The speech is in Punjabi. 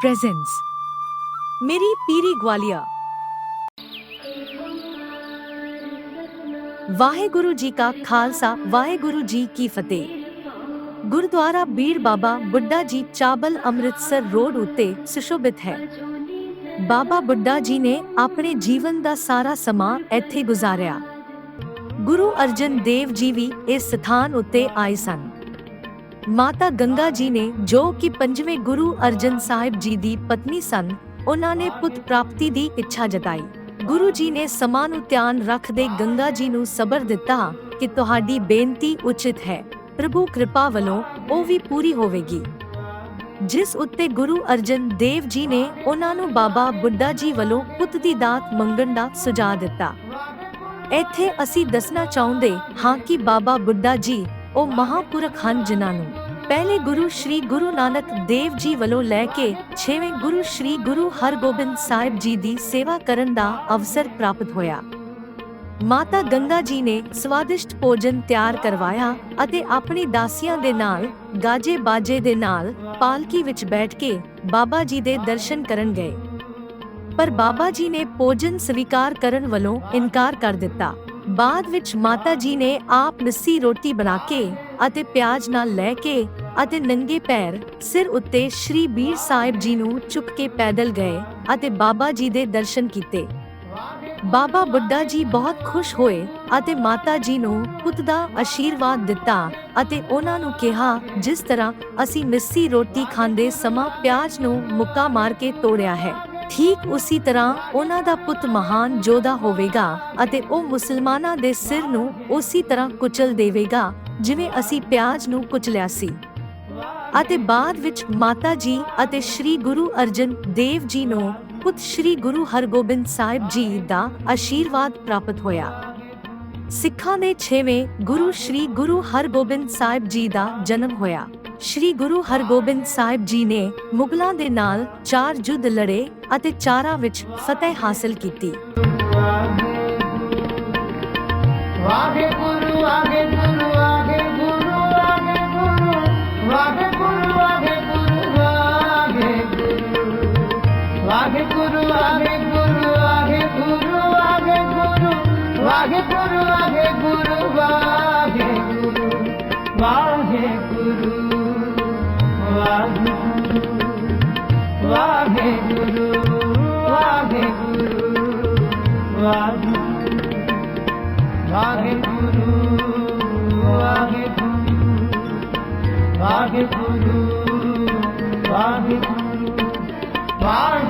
presents ਮੇਰੀ ਪੀਰੀ ਗਵਾਲੀਆ ਵਾਹਿਗੁਰੂ ਜੀ ਕਾ ਖਾਲਸਾ ਵਾਹਿਗੁਰੂ ਜੀ ਕੀ ਫਤਿਹ ਗੁਰਦੁਆਰਾ ਬੀੜ ਬਾਬਾ ਬੁੱਢਾ ਜੀ ਚਾਬਲ ਅੰਮ੍ਰਿਤਸਰ ਰੋਡ ਉੱਤੇ ਸੁਸ਼ੋਭਿਤ ਹੈ ਬਾਬਾ ਬੁੱਢਾ ਜੀ ਨੇ ਆਪਣੇ ਜੀਵਨ ਦਾ ਸਾਰਾ ਸਮਾਂ ਇੱਥੇ ਗੁਜ਼ਾਰਿਆ ਗੁਰੂ ਅਰਜਨ ਦੇਵ ਜੀ ਵੀ ਇਸ ਸਥਾਨ ਉੱਤੇ ਆਏ ਸਨ ਮਾਤਾ ਗੰਗਾ ਜੀ ਨੇ ਜੋ ਕਿ ਪੰਜਵੇਂ ਗੁਰੂ ਅਰਜਨ ਸਾਹਿਬ ਜੀ ਦੀ ਪਤਨੀ ਸਨ, ਉਹਨਾਂ ਨੇ ਪੁੱਤ ਪ੍ਰਾਪਤੀ ਦੀ ਇੱਛਾ ਜਤਾਈ। ਗੁਰੂ ਜੀ ਨੇ ਸਮਾਂ ਨੂੰ ਧਿਆਨ ਰੱਖਦੇ ਗੰਗਾ ਜੀ ਨੂੰ ਸਬਰ ਦਿੱਤਾ ਕਿ ਤੁਹਾਡੀ ਬੇਨਤੀ ਉਚਿਤ ਹੈ। ਪ੍ਰਭੂ ਕਿਰਪਾ ਵੱਲੋਂ ਉਹ ਵੀ ਪੂਰੀ ਹੋਵੇਗੀ। ਜਿਸ ਉੱਤੇ ਗੁਰੂ ਅਰਜਨ ਦੇਵ ਜੀ ਨੇ ਉਹਨਾਂ ਨੂੰ ਬਾਬਾ ਬੁੱਢਾ ਜੀ ਵੱਲੋਂ ਪੁੱਤ ਦੀ ਦਾਤ ਮੰਗਣ ਦਾ ਸੁਝਾਅ ਦਿੱਤਾ। ਇੱਥੇ ਅਸੀਂ ਦੱਸਣਾ ਚਾਹੁੰਦੇ ਹਾਂ ਕਿ ਬਾਬਾ ਬੁੱਢਾ ਜੀ ਉਹ ਮਹਾਪੁਰਖ ਹਨ ਜਿਨ੍ਹਾਂ ਨੂੰ ਪਹਿਲੇ ਗੁਰੂ ਸ਼੍ਰੀ ਗੁਰੂ ਨਾਨਕ ਦੇਵ ਜੀ ਵੱਲੋਂ ਲੈ ਕੇ 6ਵੇਂ ਗੁਰੂ ਸ਼੍ਰੀ ਗੁਰੂ ਹਰਗੋਬਿੰਦ ਸਾਹਿਬ ਜੀ ਦੀ ਸੇਵਾ ਕਰਨ ਦਾ ਅਵਸਰ ਪ੍ਰਾਪਤ ਹੋਇਆ। ਮਾਤਾ ਗੰਗਾ ਜੀ ਨੇ ਸਵਾਦਿਸ਼ਟ ਭੋਜਨ ਤਿਆਰ ਕਰਵਾਇਆ ਅਤੇ ਆਪਣੀ ਦਾਸੀਆਂ ਦੇ ਨਾਲ, ਗਾਜੇ ਬਾਜੇ ਦੇ ਨਾਲ ਪਾਲਕੀ ਵਿੱਚ ਬੈਠ ਕੇ ਬਾਬਾ ਜੀ ਦੇ ਦਰਸ਼ਨ ਕਰਨ ਗਏ। ਪਰ ਬਾਬਾ ਜੀ ਨੇ ਭੋਜਨ ਸਵੀਕਾਰ ਕਰਨ ਵੱਲੋਂ ਇਨਕਾਰ ਕਰ ਦਿੱਤਾ। ਬਾਅਦ ਵਿੱਚ ਮਾਤਾ ਜੀ ਨੇ ਆਪ ਲੱਸੀ ਰੋਟੀ ਬਣਾ ਕੇ ਅਤੇ ਪਿਆਜ਼ ਨਾਲ ਲੈ ਕੇ ਅਤੇ ਨੰਗੇ ਪੈਰ ਸਿਰ ਉੱਤੇ ਸ਼੍ਰੀ ਬੀਰ ਸਾਹਿਬ ਜੀ ਨੂੰ ਚੁੱਕ ਕੇ ਪੈਦਲ ਗਏ ਅਤੇ ਬਾਬਾ ਜੀ ਦੇ ਦਰਸ਼ਨ ਕੀਤੇ। ਬਾਬਾ ਬੁੱਢਾ ਜੀ ਬਹੁਤ ਖੁਸ਼ ਹੋਏ ਅਤੇ ਮਾਤਾ ਜੀ ਨੂੰ ਪੁੱਤ ਦਾ ਆਸ਼ੀਰਵਾਦ ਦਿੱਤਾ ਅਤੇ ਉਹਨਾਂ ਨੂੰ ਕਿਹਾ, ਜਿਸ ਤਰ੍ਹਾਂ ਅਸੀਂ ਮਿੱਸੀ ਰੋਟੀ ਖਾਂਦੇ ਸਮਾਂ ਪਿਆਜ਼ ਨੂੰ ਮੁੱਕਾ ਮਾਰ ਕੇ ਤੋੜਿਆ ਹੈ ਠੀਕ ਉਸੇ ਤਰ੍ਹਾਂ ਉਹਨਾਂ ਦਾ ਪੁੱਤ ਮਹਾਨ ਜੋਧਾ ਹੋਵੇਗਾ ਅਤੇ ਉਹ ਮੁਸਲਮਾਨਾਂ ਦੇ ਸਿਰ ਨੂੰ ਉਸੇ ਤਰ੍ਹਾਂ ਕੁਚਲ ਦੇਵੇਗਾ, ਜਿਵੇਂ ਅਸੀਂ ਪਿਆਜ਼ ਨੂੰ ਕੁਚਲਿਆ ਸੀ। ਅਤੇ ਬਾਅਦ ਵਿੱਚ ਮਾਤਾ ਜੀ ਅਤੇ ਸ੍ਰੀ ਗੁਰੂ ਅਰਜਨ ਦੇਵ ਜੀ ਨੂੰ ਪੁੱਤ ਸ੍ਰੀ ਗੁਰੂ ਹਰਗੋਬਿੰਦ ਸਾਹਿਬ ਜੀ ਦਾ ਆਸ਼ੀਰਵਾਦ ਪ੍ਰਾਪਤ ਹੋਇਆ। ਸਿੱਖਾਂ ਦੇ 6ਵੇਂ ਗੁਰੂ ਸ੍ਰੀ ਗੁਰੂ ਹਰਗੋਬਿੰਦ ਸਾਹਿਬ ਜੀ ਦਾ ਜਨਮ ਹੋਇਆ। ਸ੍ਰੀ ਗੁਰੂ ਹਰਗੋਬਿੰਦ ਸਾਹਿਬ ਜੀ ਨੇ ਮੁਗਲਾਂ ਦੇ ਨਾਲ ਚਾਰ ਜੁੱਧ ਲੜੇ ਅਤੇ ਚਾਰਾਂ ਵਿੱਚ ਫਤਿਹ ਹਾਸਲ ਕੀਤੀ ਵਾਹਿਗੁਰੂ ਵਾਹਿਗੁਰੂ ਵਾਹਿਗੁਰੂ ਵਾਹਿਗੁਰੂ ਵਾਹਿਗੁਰੂ ਵਾਹਿਗੁਰੂ ਵਾਹਿਗੁਰੂ ਵਾਹਿਗੁਰੂ ਵਾਹਿਗੁਰੂ ਵਾਹਿਗੁਰੂ ਵਾਹਿਗੁਰੂ ਵਾਹਿਗੁਰੂ ਵਾਹਿਗੁਰੂ ਵਾਹਿਗੁਰੂ ਵਾਹਿਗੁਰੂ ਵਾਹਿਗੁਰੂ